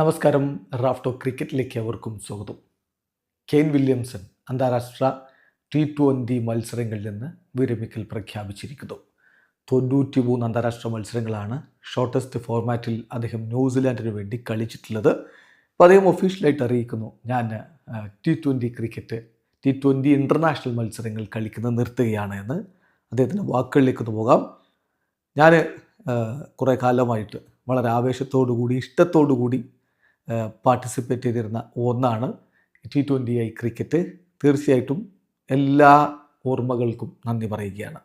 നമസ്കാരം. റാഫ്റ്റോ ക്രിക്കറ്റിലേക്ക് അവർക്കും സ്വാഗതം. കെയ്ൻ വില്യംസൺ അന്താരാഷ്ട്ര ടി ട്വന്റി മത്സരങ്ങളിൽ നിന്ന് വിരമിക്കൽ പ്രഖ്യാപിച്ചിരിക്കുന്നു. തൊണ്ണൂറ്റി മൂന്ന് അന്താരാഷ്ട്ര മത്സരങ്ങളാണ് ഷോർട്ടസ്റ്റ് ഫോർമാറ്റിൽ അദ്ദേഹം ന്യൂസിലാൻഡിന് വേണ്ടി കളിച്ചിട്ടുള്ളത്. അപ്പോൾ അദ്ദേഹം ഒഫീഷ്യലായിട്ട് അറിയിക്കുന്നു ഞാൻ T twenty cricket T twenty international മത്സരങ്ങൾ കളിക്കുന്നത് നിർത്തുകയാണ് എന്ന്. അദ്ദേഹത്തിന്റെ വാക്കുകളിലേക്ക് പോകാം. ഞാൻ കുറേ കാലമായിട്ട് വളരെ ആവേശത്തോടു കൂടി ഇഷ്ടത്തോടു കൂടി പാർട്ടിസിപ്പേറ്റ് ചെയ്തിരുന്ന ഒന്നാണ് ടി ട്വന്റി ഐ ക്രിക്കറ്റ് തീർച്ചയായിട്ടും എല്ലാ ഓർമ്മകൾക്കും നന്ദി പറയുകയാണ്.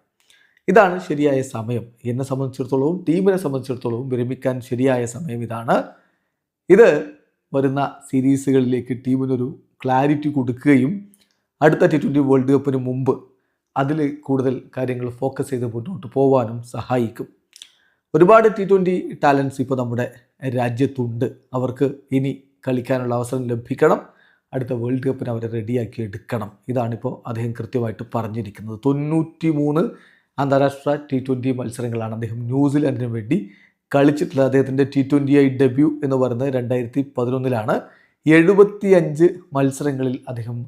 ഇതാണ് ശരിയായ സമയം. എന്നെ സംബന്ധിച്ചിടത്തോളവും ടീമിനെ സംബന്ധിച്ചിടത്തോളവും വിരമിക്കാൻ ശരിയായ സമയം ഇതാണ്. ഇത് വരുന്ന സീരീസുകളിലേക്ക് ടീമിനൊരു ക്ലാരിറ്റി കൊടുക്കുകയും അടുത്ത ടി ട്വന്റി വേൾഡ് കപ്പിന് മുമ്പ് അതിൽ കൂടുതൽ കാര്യങ്ങൾ ഫോക്കസ് ചെയ്ത് മുന്നോട്ട് പോകാനും സഹായിക്കും. ഒരുപാട് ടി ട്വന്റി ടാലൻസ് ഇപ്പോൾ നമ്മുടെ രാജ്യത്തുണ്ട്. അവർക്ക് ഇനി കളിക്കാനുള്ള അവസരം ലഭിക്കണം. അടുത്ത വേൾഡ് കപ്പിന് അവരെ റെഡിയാക്കി എടുക്കണം. ഇതാണിപ്പോൾ അദ്ദേഹം കൃത്യമായിട്ട് പറഞ്ഞിരിക്കുന്നത്. തൊണ്ണൂറ്റി മൂന്ന് അന്താരാഷ്ട്ര ടി ട്വന്റി മത്സരങ്ങളാണ് അദ്ദേഹം ന്യൂസിലാൻഡിന് വേണ്ടി കളിച്ചിട്ടുള്ളത്. അദ്ദേഹത്തിന്റെ ടി ട്വന്റി ഐ ഡെബ്യൂ എന്ന് പറയുന്നത് രണ്ടായിരത്തി പതിനൊന്നിലാണ് എഴുപത്തി അഞ്ച് മത്സരങ്ങളിൽ അദ്ദേഹം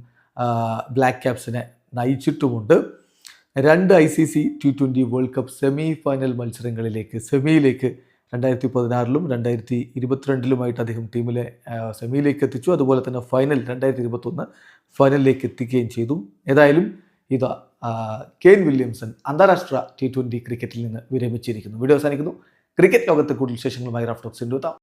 ബ്ലാക്ക് ക്യാപ്സിനെ നയിച്ചിട്ടുമുണ്ട്. രണ്ട് I C C T twenty world cup semi final മത്സരങ്ങളിലേക്ക് സെമിയിലേക്ക് രണ്ടായിരത്തി പതിനാറിലും രണ്ടായിരത്തി ഇരുപത്തിരണ്ടിലുമായിട്ട് അദ്ദേഹം ടീമിലെ സെമിയിലേക്ക് എത്തിച്ചു. അതുപോലെ തന്നെ ഫൈനൽ രണ്ടായിരത്തി ഇരുപത്തൊന്ന് ഫൈനലിലേക്ക് എത്തിക്കുകയും ചെയ്തു. ഏതായാലും ഇത് കെയ്ൻ വില്യംസൺ അന്താരാഷ്ട്ര ടി ട്വന്റി ക്രിക്കറ്റിൽ നിന്ന് വിരമിച്ചിരിക്കുന്നു. വീഡിയോ അവസാനിക്കുന്നു. ക്രിക്കറ്റ് ലോകത്തെ കൂടുതൽ വിശേഷങ്ങളുമായി റാഫ്റ്റോക്സ് എത്താം